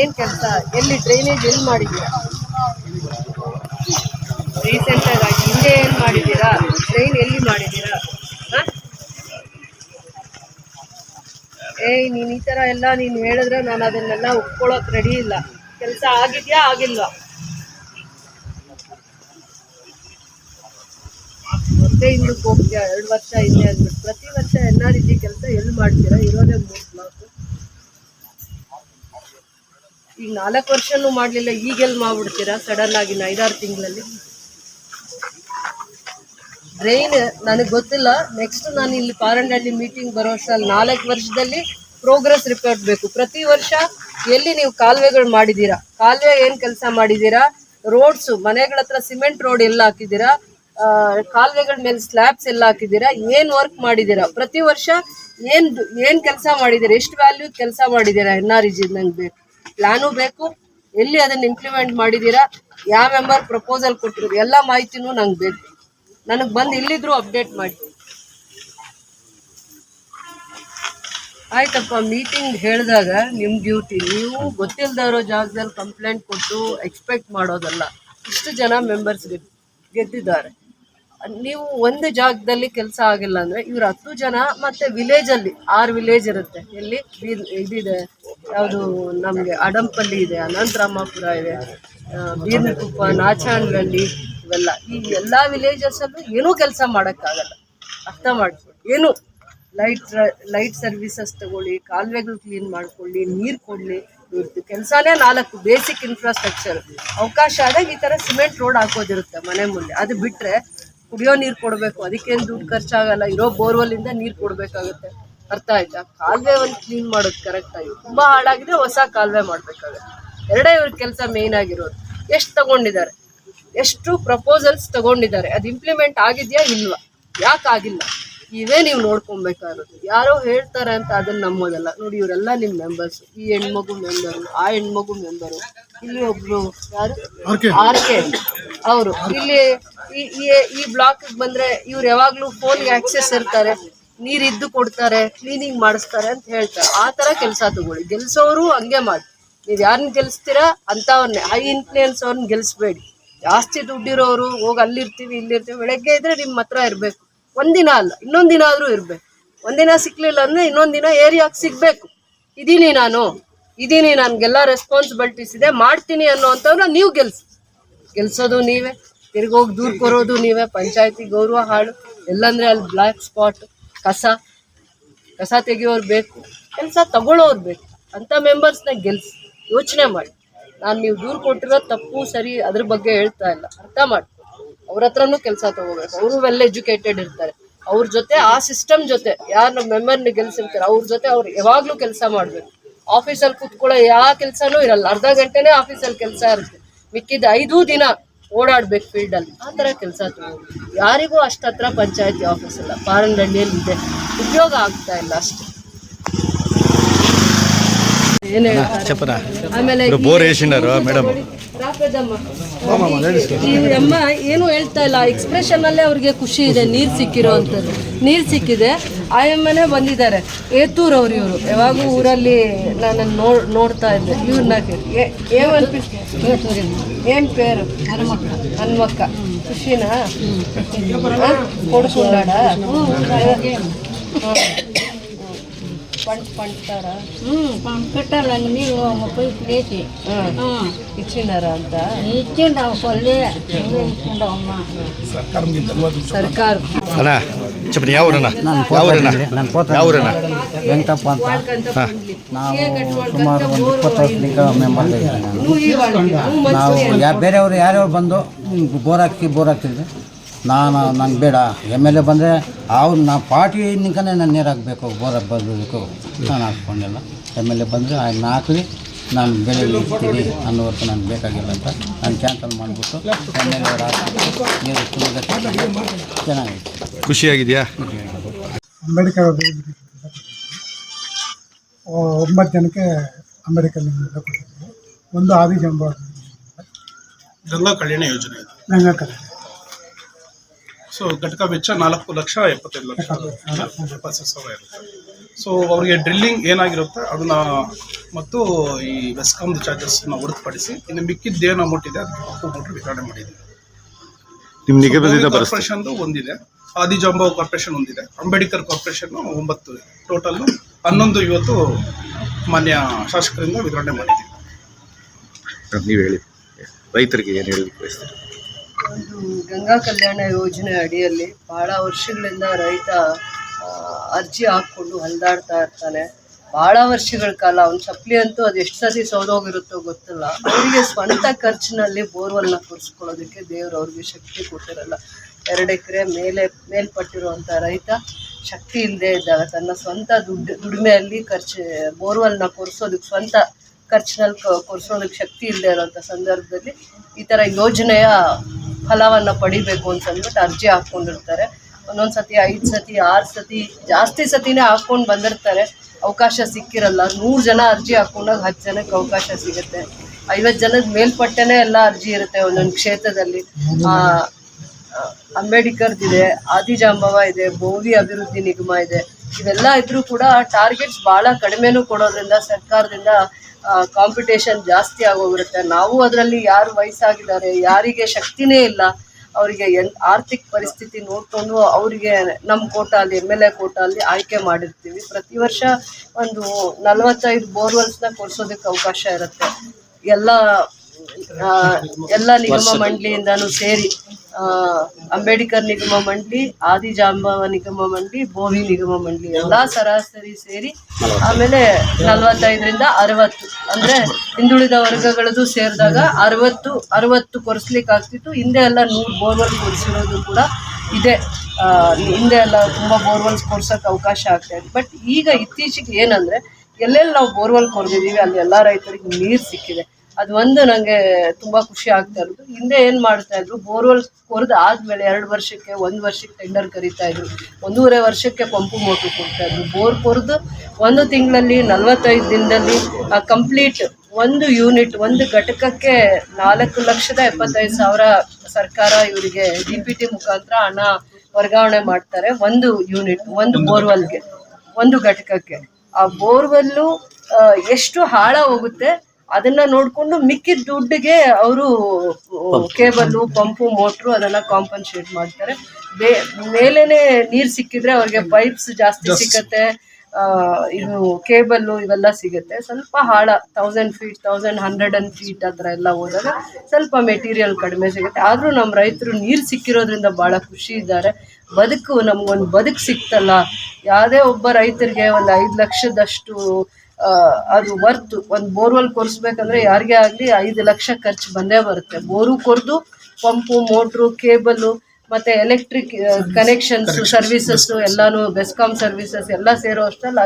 ಏನ್ ಕೆಲಸ? ಎಲ್ಲಿ ಡ್ರೈನೇಜ್ ಎಲ್ಲಿ ಮಾಡಿದ್ದೀರಾ? ರೀಸೆಂಟ್ ಆಗಿ ಹಿಂದೆ ಏನ್ ಮಾಡಿದ್ದೀರಾ? ಡ್ರೈನ್ ಎಲ್ಲಿ ಮಾಡಿದ್ದೀರಾ? ಏಯ್ ನೀನ್ ಈ ತರ ಎಲ್ಲ ನೀನ್ ಹೇಳಿದ್ರೆ ನಾನು ಅದನ್ನೆಲ್ಲ ಒಪ್ಕೊಳಕ್ ರೆಡಿ ಇಲ್ಲ. ಕೆಲಸ ಆಗಿದ್ಯಾ, ಆಗಿಲ್ವಾ? ಮತ್ತೆ ಹಿಂದಕ್ಕೆ ಹೋಗ್ತೀಯಾ? ಎರಡು ವರ್ಷ ಇದೆ ಅಂದ್ಬಿಟ್ಟು. ಪ್ರತಿ ವರ್ಷ ಎಲ್ಲ ರೀತಿ ಕೆಲಸ ಎಲ್ಲಿ ಮಾಡ್ತೀರಾ? ಇರೋದೇ ಮೂರು ಬ್ಲಾಕ್ ಈಗ ನಾಲ್ಕು ವರ್ಷನೂ ಮಾಡಲಿಲ್ಲ ಈಗೆಲ್ಲಿ ಮಾಡ್ಬಿಡ್ತೀರಾ? ಸಡನ್ ಆಗಿ ಐದಾರು ತಿಂಗಳಲ್ಲಿ. ಡ್ರೈನ್ ನನಗೆ ಗೊತ್ತಿಲ್ಲ. ನೆಕ್ಸ್ಟ್ ನಾನು ಇಲ್ಲಿ ಪಾರಂಡಳ್ಳಿ ಮೀಟಿಂಗ್ ಬರೋ ವರ್ಷದಲ್ಲಿ ನಾಲ್ಕು ವರ್ಷದಲ್ಲಿ ಪ್ರೋಗ್ರೆಸ್ ರಿಪೋರ್ಟ್ ಬೇಕು. ಪ್ರತಿ ವರ್ಷ ಎಲ್ಲಿ ನೀವು ಕಾಲುವೆಗಳು ಮಾಡಿದ್ದೀರಾ? ಕಾಲುವೆ ಏನು ಕೆಲಸ ಮಾಡಿದ್ದೀರಾ? ರೋಡ್ಸು ಮನೆಗಳ ಹತ್ರ ಸಿಮೆಂಟ್ ರೋಡ್ ಎಲ್ಲ ಹಾಕಿದ್ದೀರಾ? ಕಾಲುವೆಗಳ ಮೇಲೆ ಸ್ಲ್ಯಾಬ್ಸ್ ಎಲ್ಲ ಹಾಕಿದ್ದೀರಾ? ಏನು ವರ್ಕ್ ಮಾಡಿದ್ದೀರಾ? ಪ್ರತಿ ವರ್ಷ ಏನು ಏನು ಕೆಲಸ ಮಾಡಿದ್ದೀರಾ? ಎಷ್ಟು ವ್ಯಾಲ್ಯೂ ಕೆಲಸ ಮಾಡಿದ್ದೀರಾ? ಎನ್ ಆರ್ ಇಜಿ ನಂಗೆ ಬೇಕು. ಪ್ಲಾನು ಬೇಕು. ಎಲ್ಲಿ ಅದನ್ನ ಇಂಪ್ಲಿಮೆಂಟ್ ಮಾಡಿದ್ದೀರಾ ಯಾವ ಮೆಂಬರ್ ಪ್ರಪೋಸಲ್ ಕೊಟ್ಟಿರೋದು, ಎಲ್ಲ ಮಾಹಿತಿನೂ ನಂಗೆ ಬೇಕು. ನನಗೆ ಬಂದು ಇಲ್ಲಿದ್ರು ಅಪ್ಡೇಟ್ ಮಾಡಿ. ಆಯ್ತಪ್ಪ ಮೀಟಿಂಗ್ ಹೇಳಿದಾಗ ನಿಮ್ಮ ಡ್ಯೂಟಿ ನೀವು ಗೊತ್ತಿಲ್ಲದೆ ಜಾಗದಲ್ಲಿ ಕಂಪ್ಲೇಂಟ್ ಕೊಟ್ಟು ಎಕ್ಸ್ಪೆಕ್ಟ್ ಮಾಡೋದಲ್ಲ. ಇಷ್ಟು ಜನ ಮೆಂಬರ್ಸ್ ಗೆದ್ದಿದ್ದಾರೆ. ನೀವು ಒಂದು ಜಾಗದಲ್ಲಿ ಕೆಲಸ ಆಗಿಲ್ಲ ಅಂದ್ರೆ ಇವ್ರು ಹತ್ತು ಜನ ಮತ್ತೆ ವಿಲೇಜ್ ಅಲ್ಲಿ ಆರು ವಿಲೇಜ್ ಇರುತ್ತೆ. ಎಲ್ಲಿ? ಇದಿದೆ. ಯಾವುದು ನಮಗೆ ಅಡಂಪಲ್ಲಿ ಇದೆ ಅನಂತರಾಮಪುರ ಇದೆ ಬೀರ್ಕುಪ್ಪ ನಾಚಾನ್ಗಳ್ಳಿ ಇವೆಲ್ಲ. ಈ ಎಲ್ಲ ವಿಲೇಜಸ್ ಅಲ್ಲೂ ಏನೂ ಕೆಲಸ ಮಾಡೋಕ್ಕಾಗಲ್ಲ. ಅರ್ಥ ಮಾಡ್ಕೊಳ್ಳಿ ಏನು? ಲೈಟ್ ಲೈಟ್ ಸರ್ವಿಸಸ್ ತಗೊಳ್ಳಿ, ಕಾಲುವೆಗಳು ಕ್ಲೀನ್ ಮಾಡ್ಕೊಳ್ಳಿ, ನೀರು ಕೊಡಲಿ ಇವ್ರದ್ದು ಕೆಲಸನೇ ನಾಲ್ಕು ಬೇಸಿಕ್ ಇನ್ಫ್ರಾಸ್ಟ್ರಕ್ಚರ್ ಅವಕಾಶ ಆದಾಗ ಈ ಥರ ಸಿಮೆಂಟ್ ರೋಡ್ ಹಾಕೋದಿರುತ್ತೆ ಮನೆ ಮುಂದೆ. ಅದು ಬಿಟ್ಟರೆ ಕುಡಿಯೋ ನೀರು ಕೊಡಬೇಕು. ಅದಕ್ಕೇನು ದುಡ್ಡು ಖರ್ಚಾಗಲ್ಲ. ಇರೋ ಬೋರ್ವೆಲ್ಲಿಂದ ನೀರು ಕೊಡಬೇಕಾಗುತ್ತೆ. ಅರ್ಥ ಆಯ್ತಾ? ಕಾಲುವೆ ಒಂದು ಕ್ಲೀನ್ ಮಾಡೋದು ಕರೆಕ್ಟಾಗಿ ತುಂಬ ಹಾಳಾಗಿದೆ ಹೊಸ ಕಾಲುವೆ ಮಾಡಬೇಕಾಗುತ್ತೆ. ಎರಡೇ ಇವ್ರ ಕೆಲಸ ಮೇಯ್ನ್ ಆಗಿರೋದು. ಎಷ್ಟು ತಗೊಂಡಿದ್ದಾರೆ? ಎಷ್ಟು ಪ್ರಪೋಸಲ್ಸ್ ತಗೊಂಡಿದ್ದಾರೆ. ಅದು ಇಂಪ್ಲಿಮೆಂಟ್ ಆಗಿದೆಯಾ ಇಲ್ವಾ? ಯಾಕೆ ಆಗಿಲ್ಲ? ಇವೇ ನೀವು ನೋಡ್ಕೊಬೇಕಾಗಿರೋದು ಯಾರೋ ಹೇಳ್ತಾರೆ ಅಂತ ಅದನ್ನ ನಂಬೋದಲ್ಲ. ನೋಡಿ ಇವರೆಲ್ಲ ನಿಮ್ಮ ಮೆಂಬರ್ಸ್ ಈ ಹೆಣ್ಮಗು ಮೆಂಬರು ಆ ಹೆಣ್ಮಗು ಮೆಂಬರು ಇಲ್ಲಿ ಒಬ್ರು ಯಾರು? R K. ಅವರು. ಇಲ್ಲಿ ಈ ಈ- ಬ್ಲಾಕ್ ಬಂದ್ರೆ ಇವ್ರು ಯಾವಾಗ್ಲೂ ಫೋನ್ಗೆ ಆಕ್ಸೆಸ್ ಇರ್ತಾರೆ. ನೀರ್ ಇದ್ದು ಕೊಡ್ತಾರೆ ಕ್ಲೀನಿಂಗ್ ಮಾಡಿಸ್ತಾರೆ ಅಂತ ಹೇಳ್ತಾರೆ. ಆ ತರ ಕೆಲಸ ತಗೊಳ್ಳಿ. ಗೆಲ್ಸೋರು ಹಂಗೆ ಮಾಡಿ. ನೀವು ಯಾರನ್ನ ಗೆಲ್ಸ್ತೀರಾ ಅಂತವ್ರನ್ನೇ ಹೈ ಇನ್ಫ್ಲೂಯೆನ್ಸ್ ಅವ್ರನ್ನ ಗೆಲ್ಸ್ಬೇಡಿ. ಜಾಸ್ತಿ ದುಡ್ಡಿರೋರು, ಹೋಗಿ ಅಲ್ಲಿರ್ತೀವಿ, ಇಲ್ಲಿರ್ತೀವಿ. ಬೆಳಗ್ಗೆ ಇದ್ರೆ ನಿಮ್ಮ ಹತ್ರ ಇರಬೇಕು. ಒಂದಿನ ಅಲ್ಲ, ಇನ್ನೊಂದು ದಿನ ಆದ್ರೂ ಇರ್ಬೇಕು. ಒಂದಿನ ಸಿಕ್ಲಿಲ್ಲ ಅಂದ್ರೆ ಇನ್ನೊಂದು ದಿನ ಏರಿಯಾಕ್ ಸಿಗ್ಬೇಕು. ಇದೀನಿ ನಾನು. ಇದೀನಿ ನನ್ಗೆಲ್ಲ ರೆಸ್ಪಾನ್ಸಿಬಿಲಿಟೀಸ್ ಇದೆ. ಮಾಡ್ತೀನಿ ಅನ್ನೋವಂಥವ್ರನ್ನ ನೀವು ಗೆಲ್ಸಿ. ಗೆಲ್ಸೋದು ನೀವೇ. ತಿರ್ಗೋಗಿ ದೂರ ಕೊರೋದು ನೀವೇ, ಪಂಚಾಯತಿ ಗೌರವ ಹಾಳು. ಎಲ್ಲಂದ್ರೆ ಅಲ್ಲಿ ಬ್ಲ್ಯಾಕ್ ಸ್ಪಾಟ್ ಕಸ. ಕಸ ತೆಗೆಯೋರು ಬೇಕು. ಕೆಲಸ ತಗೊಳ್ಳೋರು ಬೇಕು. ಅಂಥ ಮೆಂಬರ್ಸ್ನ ಗೆಲ್ಸಿ. ಯೋಚನೆ ಮಾಡಿ. ನಾನು ನೀವು ದೂರ ಕೊಟ್ಟಿರೋ ತಪ್ಪು, ಸರಿ, ಅದ್ರ ಬಗ್ಗೆ ಹೇಳ್ತಾ ಇಲ್ಲ. ಅರ್ಥ ಮಾಡ್ಕೊ ಅವ್ರ ಹತ್ರನೂ ಕೆಲಸ ತಗೋಬೇಕು. ಅವರು ವೆಲ್ ಎಜುಕೇಟೆಡ್ ಇರ್ತಾರೆ. ಅವ್ರ ಜೊತೆ, ಆ ಸಿಸ್ಟಮ್ ಜೊತೆ ಯಾರು ಮೆಂಬರ್ನ ಗೆಲ್ಸಿರ್ತಾರೆ, ಅವ್ರ ಜೊತೆ ಅವ್ರು ಯಾವಾಗಲೂ ಕೆಲಸ ಮಾಡಬೇಕು. ಆಫೀಸಲ್ಲಿ ಕೂತ್ಕೊಳ್ಳೋ ಯಾವ ಕೆಲಸನೂ ಇರಲ್ಲ. ಅರ್ಧ ಗಂಟೆನೇ ಆಫೀಸಲ್ಲಿ ಕೆಲಸ ಇರುತ್ತೆ. ಮಿಕ್ಕಿದ ಐದು ದಿನ ಓಡಾಡ್ಬೇಕು ಫೀಲ್ಡಲ್ಲಿ, ಆ ತರ ಕೆಲಸ ಯಾರಿಗೂ ಅಷ್ಟು ಹತ್ರ ಪಂಚಾಯತಿ ಆಫೀಸ್ ಇಲ್ಲ. ನಲ್ಲಿ ಇದೆ. ಉದ್ಯೋಗ ಆಗ್ತಾ ಇಲ್ಲ ಅಷ್ಟೇ. ಏನ್ ಹೇಳ್ತಾರೆ ಆಮೇಲೆ ಬೋರ್ వేసిండారు ಮೇಡಮ್ ರಾಪದಮ್ಮ ಈ ಅಮ್ಮ ಏನು ಹೇಳ್ತಾ ಇಲ್ಲ ಎಕ್ಸ್ಪ್ರೆಷನ್ ಅಲ್ಲೇ ಅವ್ರಿಗೆ ಖುಷಿ ಇದೆ ನೀರ್ ಸಿಕ್ಕಿರೋ ಅಂಥದ್ದು ನೀರ್ ಸಿಕ್ಕಿದೆ ಆ ಅಮ್ಮನೇ ಬಂದಿದ್ದಾರೆ ಏತೂರ್ ಅವ್ರು ಇವರು ಯಾವಾಗೂ ಊರಲ್ಲಿ ನಾನು ನೋಡ್ ನೋಡ್ತಾ ಇದ್ದೆ ಇವ್ರನ್ನ ಏನ್ ಪೇರು ಹನ್ಮಕ್ಕ ಖುಷಿನಾ ಕೊಡ್ಕೊಂಡಾಡ పంట పండుతారా పెట్టాలని మీరు ముప్పై ప్లేసి ఇచ్చినారా అంత ఇచ్చిండవు కొల్లి నువ్వే ఇచ్చిండవు అమ్మ సర్కారు ಅಣ್ಣ చెప్పండి ಯಾವ ಊರಣ್ಣ ಯಾವ ಊರಣ್ಣ ಯಾವ ಊರಣ್ಣ ವೆಂಕಟಪ್ಪ ಅಂತ వాళ్ళకంత పండ్లు. ఏ గట్టు వాళ్ళకంత ಸುಮಾರು ಒಂದು ಬೋರು ಇಪ್ಪತ್ತು ವರ್ಷದಿಂದ ಮೆಂಬರ್ ಇದ್ದೀನಿ ನಾನು నువ్వు ఈ వాళ్ళకి నువ్వు ನಾವು మంచిది ಯಾ ಬೇರೆಯವರು ಯಾರ್ಯಾರು ಬಂದು ಬೋರ್ ಹಾಕಿ ಬೋರ್ ಹಾಕ್ತಿದ್ದೆ ನಾನು ನಂಗೆ ಬೇಡ. ಎಂ ಎಲ್ ಎ ಬಂದರೆ ಅವ್ರು ನಾ ಪಾರ್ಟಿ ನಿಂಕನೇ ನಾನು ನೀರು ಹಾಕಬೇಕು ಬೋರ್ ಬರಬೇಕು ನಾನು ಹಾಕ್ಕೊಂಡಿಲ್ಲ. ಎಂ ಎಲ್ ಎ ಬಂದರೆ ಅದನ್ನ ಹಾಕಲಿ. ನಾನು ಬೆಳೆ ಇರ್ತೀನಿ ಅನ್ನೋವರೆಗೂ ನನಗೆ ಬೇಕಾಗಿಲ್ಲ ಅಂತ ನಾನು ಕ್ಯಾನ್ಸಲ್ ಮಾಡಿಬಿಟ್ಟು ಎಂ ಎಲ್ ಎ ನೀರು ತುಂಬ ಚೆನ್ನಾಗಿದೆ ಖುಷಿಯಾಗಿದೆಯಾ? ಅಂಬೇಡ್ಕರ್ ಒಂಬತ್ತು ಜನಕ್ಕೆ ಅಂಬೇಡ್ಕರ್ ಒಂದು ಆದಿ ಜಂಬ ಗಂಗಾ ಕಲ್ಯಾಣ ಯೋಜನೆ. ಇದು ಗಂಗಾ ಕಲೆ ಸೊ ಘಟಕ ವೆಚ್ಚ ನಾಲ್ಕು ಲಕ್ಷ ಎಪ್ಪತ್ತೈದು ಲಕ್ಷ ಸಾವಿರ ಇರುತ್ತೆ. ಸೊ ಅವರಿಗೆ ಡ್ರಿಲ್ಲಿಂಗ್ ಏನಾಗಿರುತ್ತೆ ಅದನ್ನ ಮತ್ತು ಈ ಬೆಸ್ಕಾಮ್ದು ಚಾರ್ಜಸ್ನ ಹೊರತುಪಡಿಸಿ ಇನ್ನು ಮಿಕ್ಕಿದ್ದೇನು ಅಮೌಂಟ್ ಇದೆ ಅದಕ್ಕೆ ಮೋಟ್ರ್ ವಿತರಣೆ ಮಾಡಿದ್ದೀವಿ. ನಿಮ್ಮ ನಿಗಮದಿಂದ ಬರೆಸ್ತೀವಿ ಕಾರ್ಪೊರೇಷನ್ದು ಒಂದಿದೆ ಆದಿಜಾಂಬ ಕಾರ್ಪೊರೇಷನ್ ಒಂದಿದೆ ಅಂಬೇಡ್ಕರ್ ಕಾರ್ಪೊರೇಷನ್ ಒಂಬತ್ತು ಟೋಟಲ್ ಹನ್ನೊಂದು ಇವತ್ತು ಮಾನ್ಯ ಶಾಸಕರಿಂದ ವಿತರಣೆ ಮಾಡಿದ್ದೀವಿ. ನೀವು ಹೇಳಿ ರೈತರಿಗೆ ಏನು ಹೇಳಿ ಬಯಸ್ತೀರಿ? ಒಂದು ಗಂಗಾ ಕಲ್ಯಾಣ ಯೋಜನೆ ಅಡಿಯಲ್ಲಿ ಬಹಳ ವರ್ಷಗಳಿಂದ ರೈತ ಅರ್ಜಿ ಹಾಕ್ಕೊಂಡು ಹಲ್ದಾಡ್ತಾ ಇರ್ತಾನೆ. ಬಹಳ ವರ್ಷಗಳ ಕಾಲ ಅವ್ನ ಚಪ್ಪಲಿ ಅಂತೂ ಅದು ಎಷ್ಟು ಸತಿ ಸೌದೋಗಿರುತ್ತೋ ಗೊತ್ತಿಲ್ಲ. ಅವರಿಗೆ ಸ್ವಂತ ಖರ್ಚಿನಲ್ಲಿ ಬೋರ್ವೆಲ್ನ ಕೊರ್ಸ್ಕೊಳ್ಳೋದಕ್ಕೆ ದೇವ್ರು ಅವ್ರಿಗೆ ಶಕ್ತಿ ಕೊಟ್ಟಿರಲ್ಲ. ಎರಡು ಎಕರೆ ಮೇಲೆ ಮೇಲ್ಪಟ್ಟಿರುವಂಥ ರೈತ ಶಕ್ತಿ ಇಲ್ಲದೆ ಇದ್ದಾಗ ತನ್ನ ಸ್ವಂತ ದುಡ್ಡು, ದುಡಿಮೆಯಲ್ಲಿ ಖರ್ಚು ಬೋರ್ವೆಲ್ನ ಕೊರ್ಸೋದಕ್ಕೆ ಸ್ವಂತ ಖರ್ಚಿನಲ್ಲಿ ಕೊರ್ಸೋದಕ್ಕೆ ಶಕ್ತಿ ಇಲ್ಲದೆ ಇರೋಂಥ ಸಂದರ್ಭದಲ್ಲಿ ಈ ಥರ ಯೋಜನೆಯ ಫಲವನ್ನು ಪಡಿಬೇಕು ಅಂತಂದ್ಬಿಟ್ಟು ಅರ್ಜಿ ಹಾಕ್ಕೊಂಡಿರ್ತಾರೆ. ಒಂದೊಂದು ಸತಿ, ಐದು ಸತಿ, ಆರು ಸತಿ, ಜಾಸ್ತಿ ಸತಿನೇ ಹಾಕ್ಕೊಂಡು ಬಂದಿರ್ತಾರೆ. ಅವಕಾಶ ಸಿಕ್ಕಿರಲ್ಲ. ನೂರು ಜನ ಅರ್ಜಿ ಹಾಕೊಂಡಾಗ ಹತ್ತು ಜನಕ್ಕೆ ಅವಕಾಶ ಸಿಗುತ್ತೆ. ಐವತ್ತು ಜನದ ಮೇಲ್ಪಟ್ಟೆನೇ ಎಲ್ಲ ಅರ್ಜಿ ಇರುತ್ತೆ ಒಂದೊಂದು ಕ್ಷೇತ್ರದಲ್ಲಿ. ಅಂಬೇಡ್ಕರ್ದಿದೆ ಆದಿಜಾಂಬವ ಇದೆ, ಬೋವಿ ಅಭಿವೃದ್ಧಿ ನಿಗಮ ಇದೆ. ಇವೆಲ್ಲ ಇದ್ರೂ ಕೂಡ ಟಾರ್ಗೆಟ್ಸ್ ಭಾಳ ಕಡಿಮೆನೂ ಕೊಡೋದ್ರಿಂದ ಸರ್ಕಾರದಿಂದ ಕಾಂಪಿಟೇಷನ್ ಜಾಸ್ತಿ ಆಗೋಗಿರುತ್ತೆ. ನಾವು ಅದರಲ್ಲಿ ಯಾರು ವಯಸ್ಸಾಗಿದ್ದಾರೆ, ಯಾರಿಗೆ ಶಕ್ತಿನೇ ಇಲ್ಲ, ಅವರಿಗೆ ಎನ್, ಆರ್ಥಿಕ ಪರಿಸ್ಥಿತಿ ನೋಡಿಕೊಂಡು ಅವರಿಗೆ ನಮ್ಮ ಕೋಟಾಲಿ, ಎಂ ಎಲ್ ಎ ಕೋಟಾಲಿ ಆಯ್ಕೆ ಮಾಡಿರ್ತೀವಿ. ಪ್ರತಿ ವರ್ಷ ಒಂದು ನಲವತ್ತೈದು ಬೋರ್ವೆಲ್ಸ್ನ ಕೊಡಿಸೋದಕ್ಕೆ ಅವಕಾಶ ಇರುತ್ತೆ. ಎಲ್ಲ ಎಲ್ಲ ನಿಗಮ ಮಂಡಳಿಯಿಂದನೂ ಸೇರಿ ಅಂಬೇಡ್ಕರ್ ನಿಗಮ ಮಂಡಳಿ ಆದಿಜಾಂಬವ ನಿಗಮ ಮಂಡಳಿ ಬೋವಿ ನಿಗಮ ಮಂಡಳಿ ಎಲ್ಲ ಸರಾಸರಿ ಸೇರಿ ಆಮೇಲೆ ನಲವತ್ತೈದರಿಂದ ಅರವತ್ತು. ಅಂದ್ರೆ ಹಿಂದುಳಿದ ವರ್ಗಗಳದ್ದು ಸೇರಿದಾಗ ಅರವತ್ತು ಅರವತ್ತು ಕೊರಿಸ್ಲಿಕ್ಕೆ ಆಗ್ತಿತ್ತು ಹಿಂದೆ ಎಲ್ಲ ನೂರು ಬೋರ್ವೆಲ್ ಕೊಡಿಸಿರೋದು ಕೂಡ ಇದೆ. ಹಿಂದೆ ಎಲ್ಲ ತುಂಬ ಬೋರ್ವೆಲ್ಸ್ ಕೊಡ್ಸೋಕ್ಕೆ ಅವಕಾಶ ಆಗ್ತಾ ಇದೆ ಬಟ್ ಈಗ ಇತ್ತೀಚೆಗೆ ಏನಂದ್ರೆ ಎಲ್ಲೆಲ್ಲಿ ನಾವು ಬೋರ್ವೆಲ್ ಕೊರೆದಿದ್ದೀವಿ ಅಲ್ಲಿ ಎಲ್ಲ ರೈತರಿಗೆ ನೀರು ಸಿಕ್ಕಿದೆ. ಅದು ಒಂದು ನನಗೆ ತುಂಬಾ ಖುಷಿ ಆಗ್ತಾ ಇರೋದು. ಹಿಂದೆ ಏನು ಮಾಡ್ತಾ ಇದ್ರು ಬೋರ್ವೆಲ್ ಕೊರೆದು ಆದ್ಮೇಲೆ ಎರಡು ವರ್ಷಕ್ಕೆ ಒಂದು ವರ್ಷಕ್ಕೆ ಟೆಂಡರ್ ಕರೀತಾ ಇದ್ರು. ಒಂದೂವರೆ ವರ್ಷಕ್ಕೆ ಪಂಪು ಮೋಟರ್ ಕೊಡ್ತಾ ಇದ್ರು. ಬೋರ್ ಕೊರೆದು ಒಂದು ತಿಂಗಳಲ್ಲಿ ನಲವತ್ತೈದು ದಿನದಲ್ಲಿ ಕಂಪ್ಲೀಟ್ ಒಂದು ಯೂನಿಟ್ ಒಂದು ಘಟಕಕ್ಕೆ ನಾಲ್ಕು ಲಕ್ಷದ ಎಪ್ಪತ್ತೈದು ಸಾವಿರ ಸರ್ಕಾರ ಇವರಿಗೆ ಡಿ ಪಿ ಟಿ ಮುಖಾಂತರ ಹಣ ವರ್ಗಾವಣೆ ಮಾಡ್ತಾರೆ ಒಂದು ಯೂನಿಟ್ ಒಂದು ಬೋರ್ವೆಲ್ಗೆ ಒಂದು ಘಟಕಕ್ಕೆ. ಆ ಬೋರ್ವೆಲ್ಲು ಎಷ್ಟು ಹಾಳ ಹೋಗುತ್ತೆ ಅದನ್ನ ನೋಡ್ಕೊಂಡು ಮಿಕ್ಕಿದ ದುಡ್ಡಿಗೆ ಅವರು ಕೇಬಲ್ಲು ಪಂಪು ಮೋಟ್ರು ಅದೆಲ್ಲ ಕಾಂಪನ್ಸೇಟ್ ಮಾಡ್ತಾರೆ. ಬೇ ಮೇಲೇನೆ ನೀರು ಸಿಕ್ಕಿದ್ರೆ ಅವ್ರಿಗೆ ಪೈಪ್ಸ್ ಜಾಸ್ತಿ ಸಿಕ್ಕತ್ತೆ ಇದು ಕೇಬಲ್ಲು ಇವೆಲ್ಲ ಸಿಗುತ್ತೆ. ಸ್ವಲ್ಪ ಹಾಳ thousand feet thousand hundred and feet ಆ ಥರ ಎಲ್ಲ ಹೋದಾಗ ಸ್ವಲ್ಪ ಮೆಟೀರಿಯಲ್ ಕಡಿಮೆ ಸಿಗುತ್ತೆ. ಆದರೂ ನಮ್ಮ ರೈತರು ನೀರು ಸಿಕ್ಕಿರೋದ್ರಿಂದ ಭಾಳ ಖುಷಿ ಇದ್ದಾರೆ. ಬದುಕು ನಮಗೊಂದು ಬದುಕು ಸಿಕ್ತಲ್ಲ. ಯಾವುದೇ ಒಬ್ಬ ರೈತರಿಗೆ ಒಂದು ಐದು ಲಕ್ಷದಷ್ಟು ಅದು ವರ್ತ್ ಒಂದು ಬೋರ್ವೆಲ್ ಕೊರೆಸ್ಬೇಕಂದ್ರೆ ಯಾರಿಗೆ ಆಗಲಿ ಐದು ಲಕ್ಷ ಖರ್ಚು ಬಂದೇ ಬರುತ್ತೆ. ಬೋರು ಕೊರೆದು ಪಂಪು ಮೋಟ್ರು ಕೇಬಲ್ ಮತ್ತೆ ಎಲೆಕ್ಟ್ರಿಕ್ ಕನೆಕ್ಷನ್ಸ್ ಸರ್ವಿಸಸ್ ಎಲ್ಲಾನು ಬೆಸ್ಕಾಂ ಸರ್ವಿಸಸ್ ಎಲ್ಲ ಸೇರೋ ಅಷ್ಟರಲ್ಲಿ